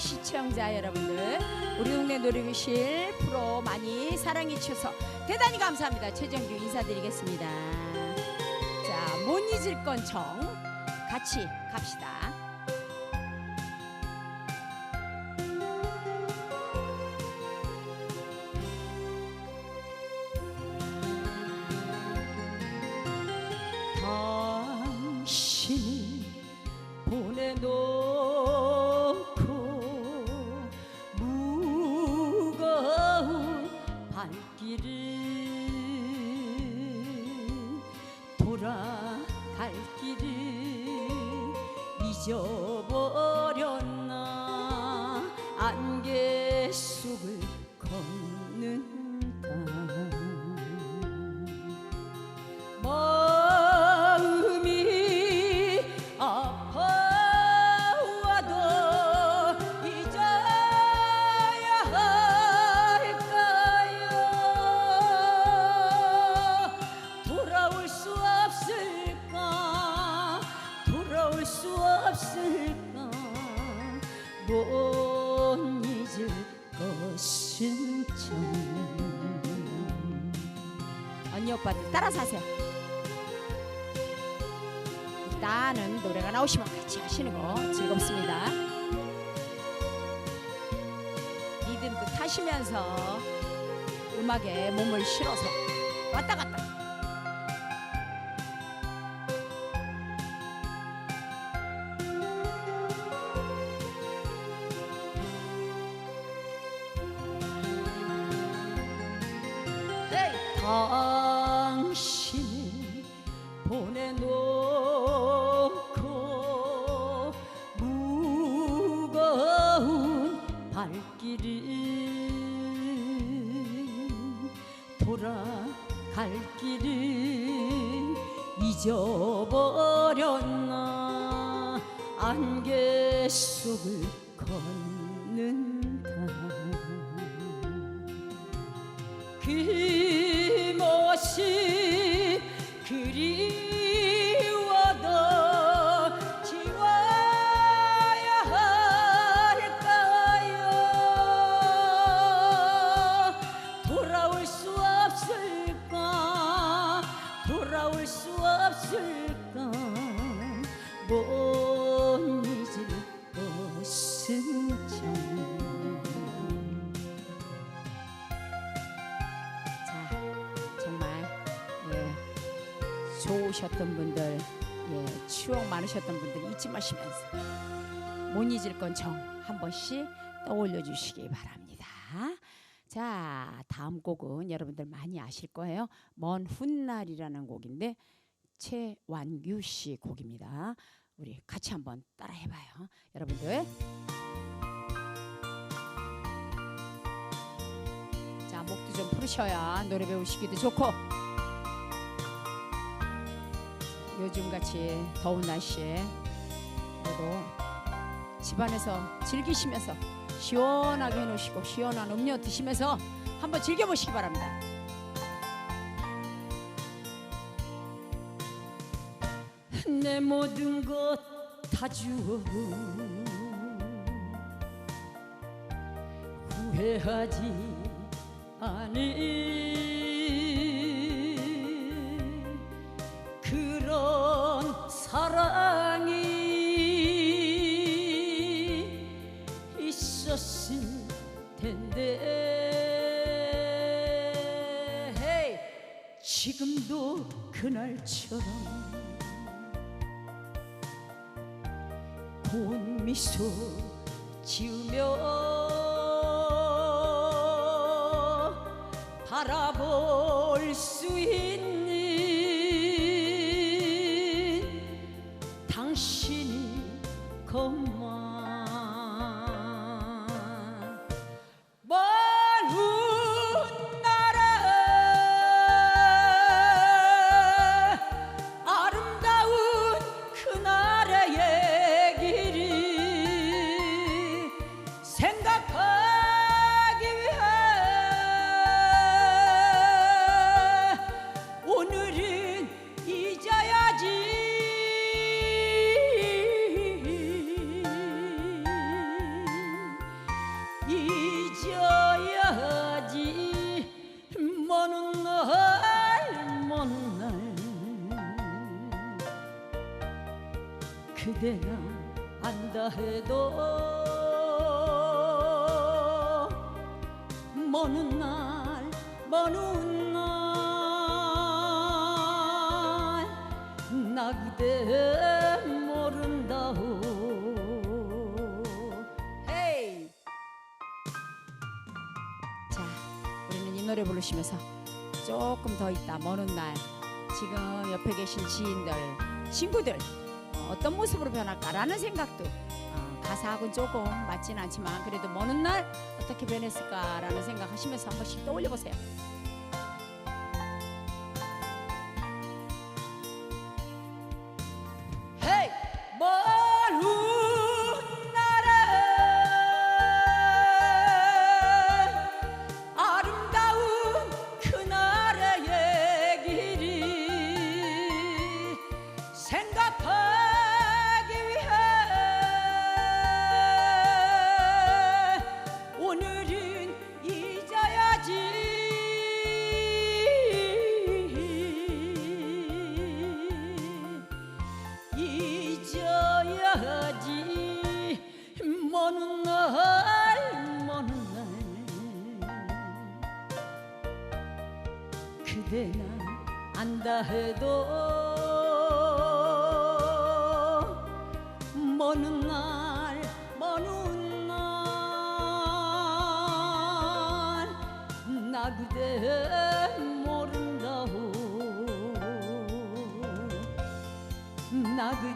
시청자 여러분들. 우리 동네 노래교실 프로 많이 사랑해 주셔서 대단히 감사합니다. 최정규 인사드리겠습니다. 자, 못 잊을 건 정. 같이 갑시다. 잊 참 언니 오빠들 따라서 하세요. 일단은 노래가 나오시면 같이 하시는 거 즐겁습니다. 리듬도 타시면서 음악에 몸을 실어서 왔다 갔다 돌아갈 길을 잊어버렸나? 안개 속을 걷 좋으셨던 분들, 예, 추억 많으셨던 분들 잊지 마시면서 못 잊을 건 정 한 번씩 떠올려 주시기 바랍니다. 자, 다음 곡은 여러분들 많이 아실 거예요. 먼 훗날이라는 곡인데 최완규 씨 곡입니다. 우리 같이 한번 따라 해 봐요, 여러분들. 자, 목도 좀 푸르셔야 노래 배우시기도 좋고 요즘 같이 더운 날씨에 그래도 집안에서 즐기시면서 시원하게 해놓으시고 시원한 음료 드시면서 한번 즐겨보시기 바랍니다. 내 모든 것 다 주어 후회하지 않을 사랑이 있었을 텐데. 지금도 그날처럼 고운 미소 지으며 바라볼 수 있는 것 먼 날, 먼 날, 나 그대 모른다오. 헤이! 자, 우리는 이 노래 부르시면서 조금 더 있다, 먼 날. 지금 옆에 계신 지인들, 친구들, 어, 어떤 모습으로 변할까라는 생각도 사하고는 조금 맞진 않지만 그래도 먼 날 어떻게 변했을까라는 생각하시면서 한 번씩 떠올려 보세요. 나그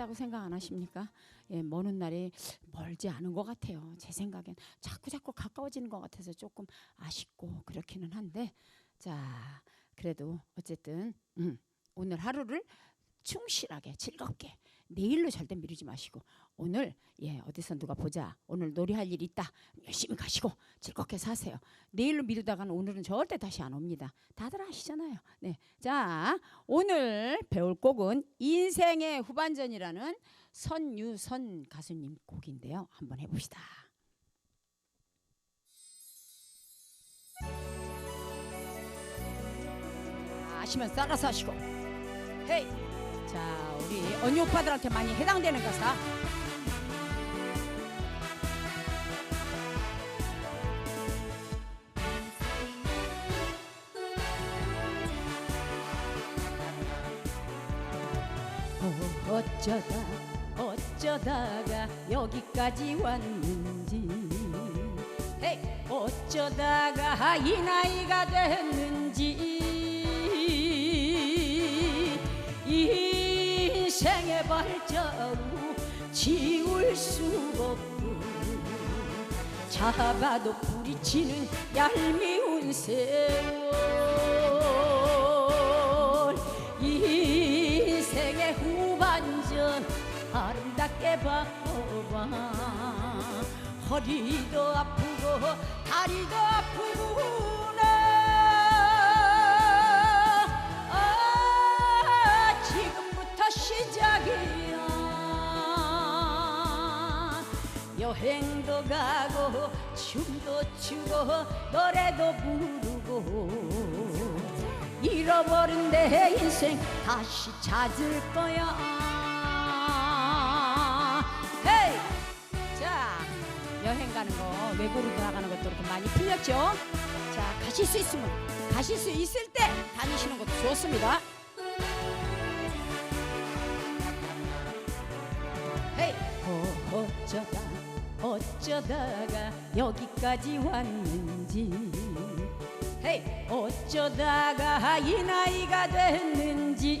빠르다고 생각 안 하십니까? 예, 먼 날이 멀지 않은 것 같아요. 제 생각엔 자꾸 자꾸 가까워지는 것 같아서 조금 아쉽고 그렇기는 한데 자 그래도 어쨌든 음, 오늘 하루를 충실하게 즐겁게 내일로 절대 미루지 마시고 오늘 예 어디서 누가 보자. 오늘 놀이할 일 있다. 열심히 가시고 즐겁게 사세요. 내일로 미루다가는 오늘은 절대 다시 안 옵니다. 다들 아시잖아요. 네자 오늘 배울 곡은 인생의 후반전이라는 선유선 가수님 곡인데요. 한번 해봅시다. 아시면 따라서 하시고. 헤이 자 우리 언니 오빠들한테 많이 해당되는 가사. 어, 어쩌다 어쩌다가 여기까지 왔는지. 헤이 어쩌다가 이 나이가 됐는지 발자국 지울 수 없고 잡아도 부딪히는 얄미운 세월. 인생의 후반전 아름답게 바꿔봐. 허리도 아프고 다리도 아프구 여행도 가고 춤도 추고 노래도 부르고 잃어버린 내 인생 다시 찾을 거야. 헤이! 자 여행 가는 거 외국으로 나가는 것도 이렇게 많이 풀렸죠? 자 가실 수 있으면 가실 수 있을 때 다니시는 것도 좋습니다. 헤이! 어, 어쩌다 어쩌다가 여기까지 왔는지. 헤이 어쩌다가 이 나이가 됐는지.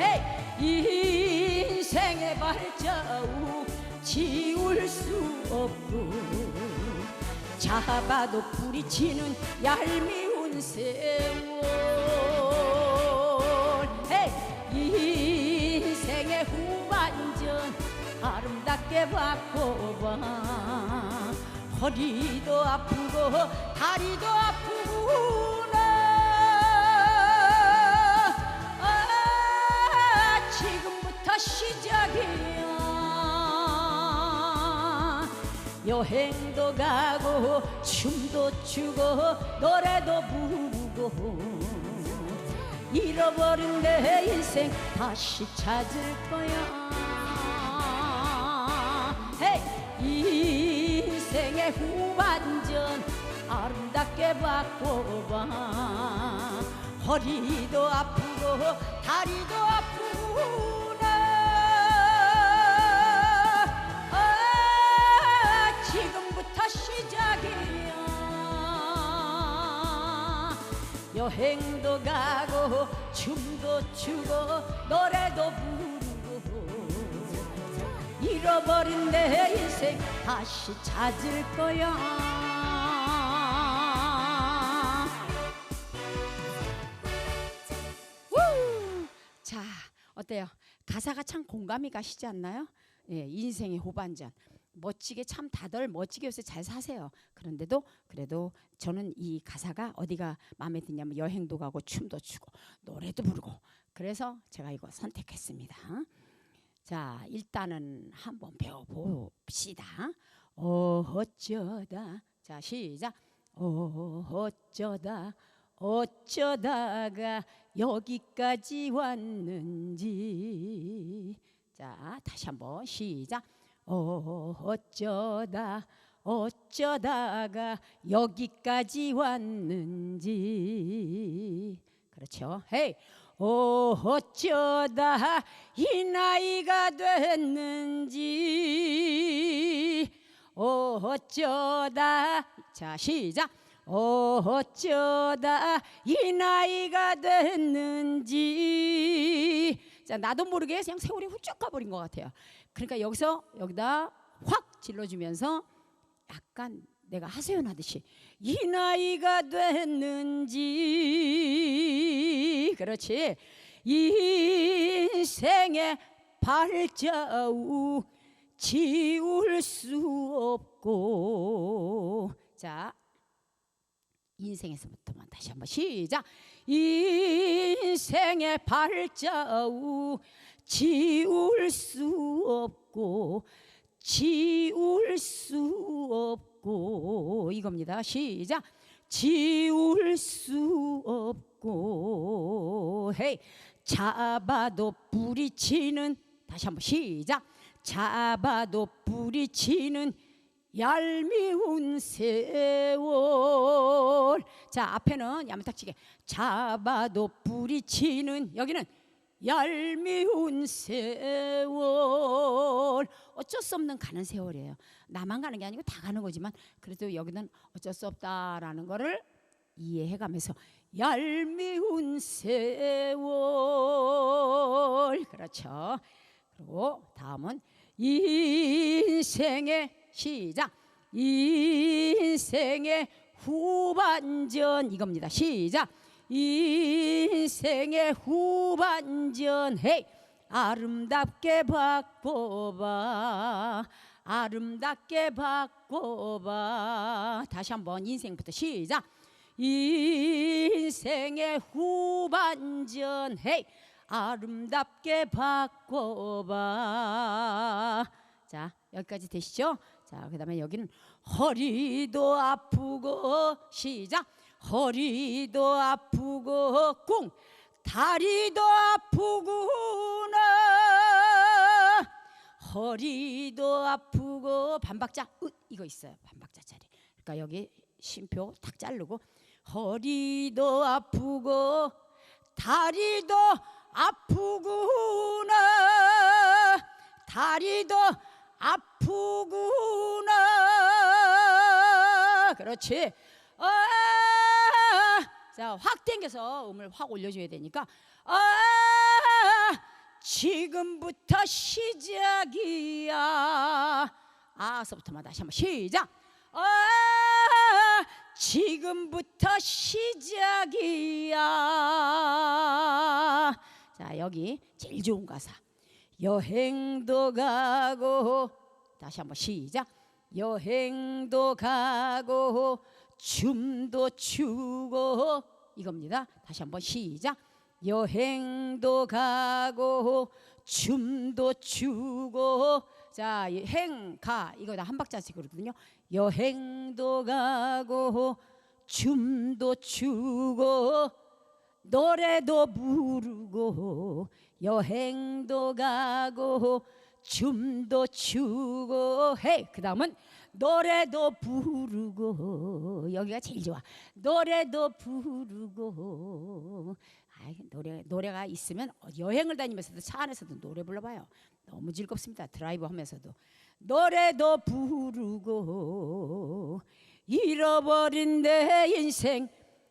헤이 인생의 발자국 지울 수 없고 잡아도 부딪히는 얄미운 세월. 헤이 인생의 후반전 아름답게 바꿔봐. 허리도 아프고 다리도 아프구나. 아, 지금부터 시작이야. 여행도 가고 춤도 추고 노래도 부르고 잃어버린 내 인생 다시 찾을 거야. 인생의 후반전 아름답게 바꿔봐. 허리도 아프고 다리도 아프구나. 아, 지금부터 시작이야. 여행도 가고 춤도 추고 노래도 부르고 잃어버린 내 인생 다시 찾을 거야 우! 자 어때요? 가사가 참 공감이 가시지 않나요? 예, 인생의 후반전 멋지게 참 다들 멋지게 요새 잘 사세요. 그런데도 그래도 저는 이 가사가 어디가 마음에 드냐면 여행도 가고 춤도 추고 노래도 부르고 그래서 제가 이거 선택했습니다. 자 일단은 한번 배워봅시다. 어, 어쩌다 자 시작. 어, 어쩌다 어쩌다가 여기까지 왔는지. 자 다시 한번 시작. 어, 어쩌다 어쩌다가 여기까지 왔는지. 그렇죠? 헤이 어, 어쩌다 이 나이가 됐는지. 어, 어쩌다. 자 시작. 어, 어쩌다 이 나이가 됐는지. 자 나도 모르게 그냥 세월이 훌쩍 가버린 것 같아요. 그러니까 여기서 여기다 확 질러주면서 약간 내가 하소연 하듯이 이 나이가 됐는지. 그렇지. 인생의 발자국 지울 수 없고. 자 인생에서부터만 다시 한번 시작. 인생의 발자국 지울 수 없고 지울 수 없고 이겁니다. 시작. 지울 수 없고. 헤이. 잡아도 뿌리치는. 다시 한번 시작. 잡아도 뿌리치는 얄미운 세월. 자 앞에는 야무딱지게. 잡아도 뿌리치는. 여기는 얄미운 세월. 어쩔 수 없는 가는 세월이에요. 나만 가는 게 아니고 다 가는 거지만 그래도 여기는 어쩔 수 없다라는 거를 이해해가면서 얄미운 세월. 그렇죠. 그리고 다음은 인생의 시작. 인생의 후반전. 이겁니다. 시작 인생의 후반전 헤이 아름답게 바꿔봐. 아름답게 바꿔봐. 다시 한번 인생부터 시작. 인생의 후반전 헤이 아름답게 바꿔봐. 자 여기까지 되시죠? 자 그 다음에 여기는 허리도 아프고 시작 허리도 아프고 꿍 다리도 아프구나. 허리도 아프고 반박자 으 이거 있어요. 반박자 자리. 그러니까 여기 쉼표 탁 자르고 허리도 아프고 다리도 아프구나. 다리도 아프구나. 그렇지. 아, 자, 확 당겨서 음을 확 올려줘야 되니까 아, 지금부터 시작이야. 아서부터만 다시 한번 시작. 아, 지금부터 시작이야. 자, 여기 제일 좋은 가사. 여행도 가고 다시 한번 시작. 여행도 가고 춤도 추고 이겁니다. 다시 한번 시작. 여행도 가고 춤도 추고 자, 이 행, 가 이거 다 한 박자씩이거든요. 여행도 가고 춤도 추고 노래도 부르고 여행도 가고 춤도 추고 헤이 그다음은 노래도 부르고 여기가 제일 좋아. 노래도 부르고. 아이 노래 노래가 있으면 여행을 다니면서도 차 안에서도 노래 불러봐요. 너무 즐겁습니다 드라이브 하면서도. 노래도 부르고 잃어버린 내 인생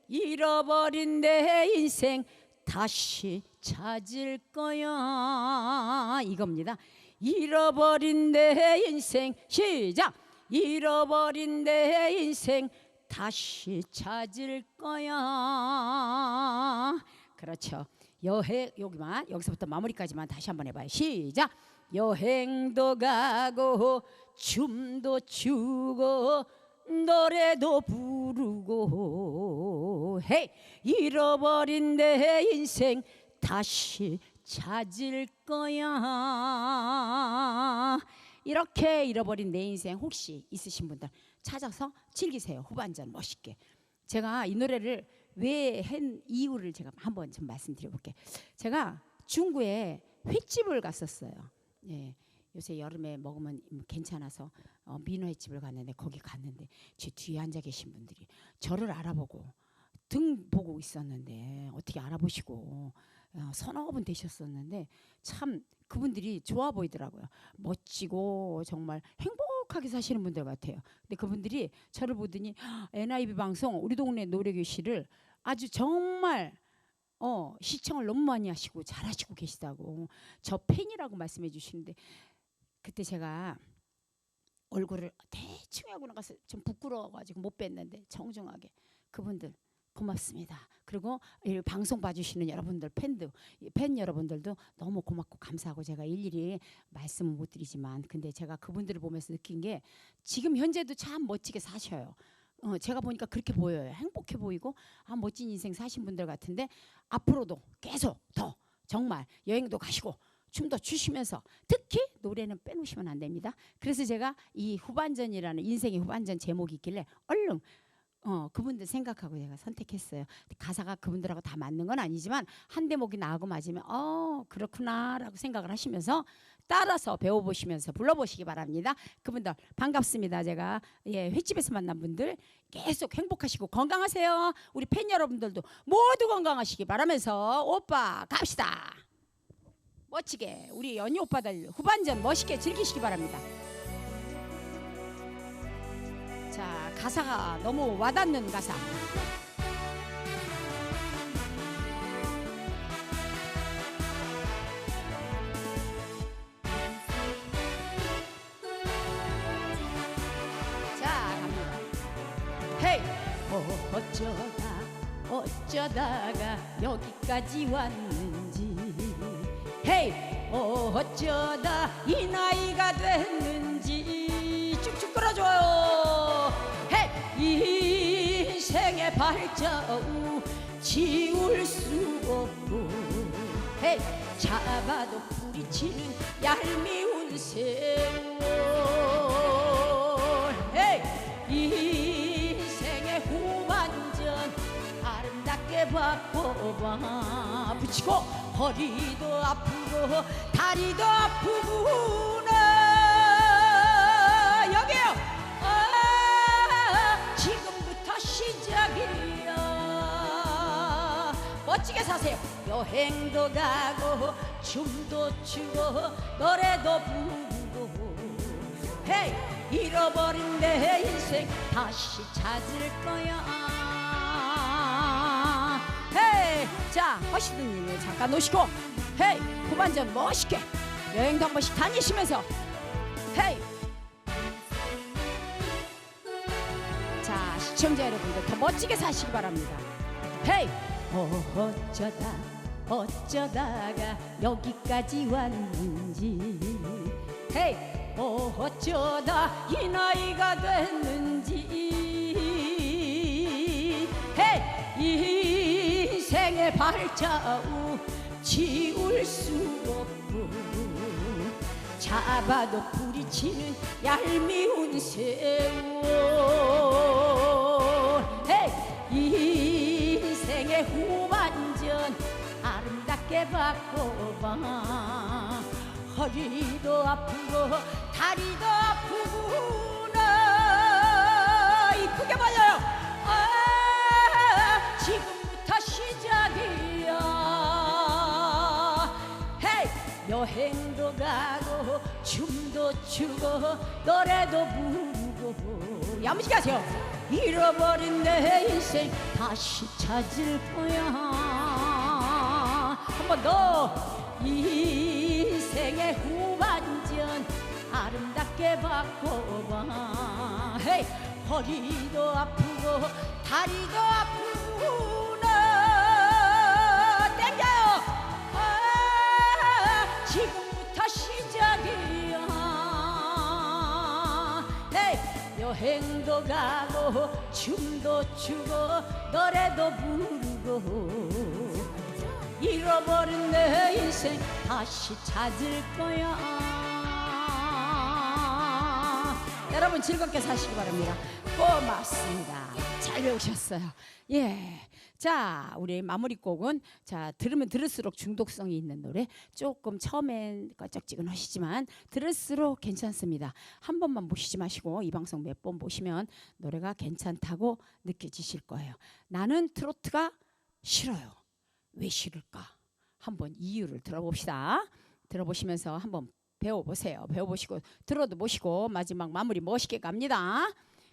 잃어버린 내 인생 다시 찾을 거야. 이겁니다. 잃어버린 내 인생 시작 잃어버린 내 인생 다시 찾을 거야. 그렇죠. 여행 여기만 여기서부터 마무리까지만 다시 한번 해봐요. 시작. 여행도 가고 춤도 추고 노래도 부르고 헤이. 잃어버린 내 인생 다시 찾을 거야 이렇게 잃어버린 내 인생 혹시 있으신 분들 찾아서 즐기세요. 후반전 멋있게. 제가 이 노래를 왜 한 이유를 제가 한번 좀 말씀드려 볼게요. 제가 중구에 횟집을 갔었어요. 예. 요새 여름에 먹으면 괜찮아서 어, 민어횟집을 갔는데 거기 갔는데 제 뒤에 앉아 계신 분들이 저를 알아보고 등 보고 있었는데 어떻게 알아보시고 어, 서너 분 되셨었는데 참 그분들이 좋아 보이더라고요. 멋지고 정말 행복하게 사시는 분들 같아요. 근데 그분들이 저를 보더니 NIB 방송 우리 동네 노래교실을 아주 정말 어, 시청을 너무 많이 하시고 잘하시고 계시다고 저 팬이라고 말씀해 주시는데 그때 제가 얼굴을 대충 하고 나가서 좀 부끄러워가지고 못 뵀는데 정중하게 그분들 고맙습니다. 그리고 이 방송 봐주시는 여러분들 팬들 팬 여러분들도 너무 고맙고 감사하고 제가 일일이 말씀은 못 드리지만 근데 제가 그분들을 보면서 느낀 게 지금 현재도 참 멋지게 사셔요. 어, 제가 보니까 그렇게 보여요. 행복해 보이고 아 멋진 인생 사신 분들 같은데 앞으로도 계속 더 정말 여행도 가시고 춤도 추시면서 특히 노래는 빼놓으시면 안 됩니다. 그래서 제가 이 후반전이라는 인생의 후반전 제목이 있길래 얼른 어, 그분들 생각하고 제가 선택했어요. 가사가 그분들하고 다 맞는 건 아니지만 한 대목이 나하고 맞으면 어 그렇구나라고 생각을 하시면서 따라서 배워보시면서 불러보시기 바랍니다. 그분들 반갑습니다. 제가 예 횟집에서 만난 분들 계속 행복하시고 건강하세요. 우리 팬 여러분들도 모두 건강하시기 바라면서 오빠 갑시다. 멋지게 우리 연희 오빠들 후반전 멋있게 즐기시기 바랍니다. 자 가사가 너무 와닿는 가사. 자 갑니다. 헤이 어쩌다 어쩌다가 여기까지 왔는지 헤이 어쩌다 이 나이가 됐는지 발자국 지울 수 없고. 헤이 잡아도 뿌리치는 얄미운 세월. 헤이 인생의 후반전 아름답게 바꿔봐. 붙이고 허리도 아프고 다리도 아프구 멋지게 사세요. 여행도 가고 춤도 추고 노래도 부르고. 헤이 잃어버린 내 인생 다시 찾을 거야. 헤이 자 일을 잠깐 놓으시고. 헤이 후반전 멋있게 여행도 한 번씩 다니시면서. 헤이. 자 시청자 여러분들 더 멋지게 사시기 바랍니다. 헤이 어쩌다 어쩌다가 여기까지 왔는지. 헤이 어쩌다 이 나이가 됐는지. 헤이 인생의 발자국 지울 수 없고 잡아도 부리치는 얄미운 세월 바꿔봐. 허리도 아프고 다리도 아프구나. 이쁘게 말려요. 아 지금부터 시작이야. 헤이 여행도 가고 춤도 추고 노래도 부르고. 야무지게 하세요. 잃어버린 내 인생 다시 찾을 거야. 한 번 더. 인생의 후반전 아름답게 바꿔봐. 헤이 허리도 아프고 다리도 아프구나. 땡겨요 아, 지금부터 시작이야. 헤이 여행도 가고 춤도 추고 노래도 부르고 잃어버린 내 인생 다시 찾을 거야 여러분 즐겁게 사시기 바랍니다 고맙습니다 잘 배우셨어요 예. 자, 우리 마무리 곡은 자, 들으면 들을수록 중독성이 있는 노래. 조금 처음엔 껄쩍지근하시지만 들을수록 괜찮습니다. 한 번만 보시지 마시고 이 방송 몇 번 보시면 노래가 괜찮다고 느껴지실 거예요. 나는 트로트가 싫어요. 왜 싫을까? 한번 이유를 들어봅시다. 들어보시면서 한번 배워보세요. 배워보시고 들어도 보시고 마지막 마무리 멋있게 갑니다.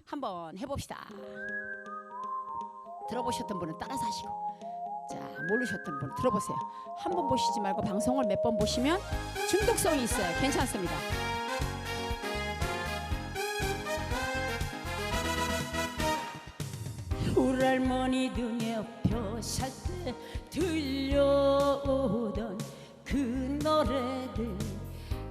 한번 해봅시다. 들어보셨던 분은 따라서 하시고 자 모르셨던 분은 들어보세요. 한 번 보시지 말고 방송을 몇 번 보시면 중독성이 있어요. 괜찮습니다. 울할머니 등에 업혀 살때 들려오던 그 노래들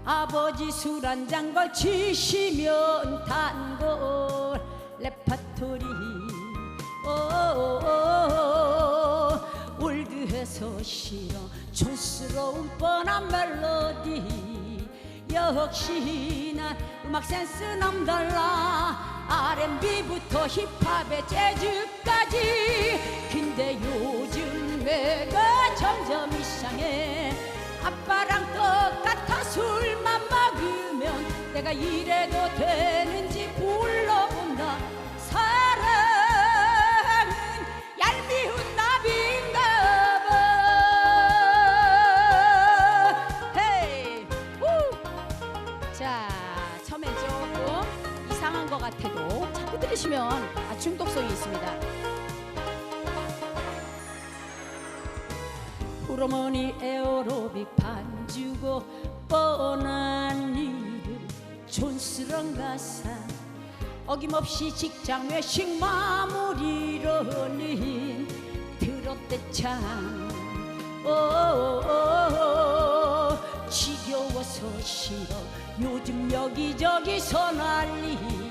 아버지 술 한 잔 걸치시면 단골 레파토리. 오 올드해서 싫어 촌스러운 뻔한 멜로디. 역시 난 음악 센스 남달라 R&B부터 힙합에 재즈까지. 근데 요즘 내가 점점 이상해. 아빠랑 똑같아 술만 먹으면 내가 이래도 되는지 불러본다 들으시면 아, 중독성이 있습니다. 호르몬이 에어로빅 반주고 뻔한 이름 촌스러운 가사. 어김없이 직장 외식 마무리로는 들었대 참. 오오오. 지겨워서 싫어. 요즘 여기저기서 난리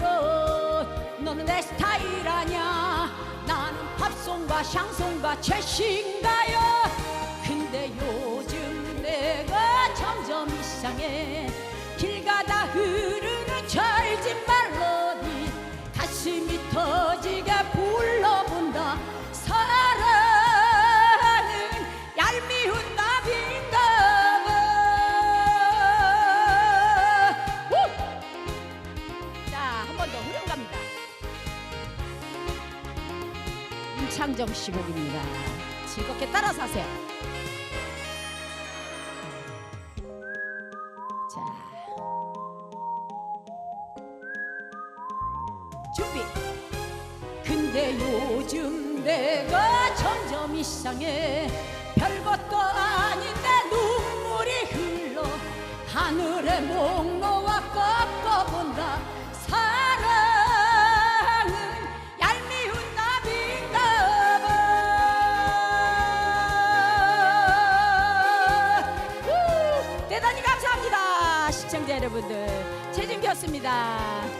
들어 너는 내 스타일 아냐? 나는 팝송과 샹송과 최신가요? 근데 요즘 내가 점점 이상해 창정 씨 곡입니다. 즐겁게 따라서 하세요. 자. 준비. 근데 요즘 내가 점점 이상해 감사합니다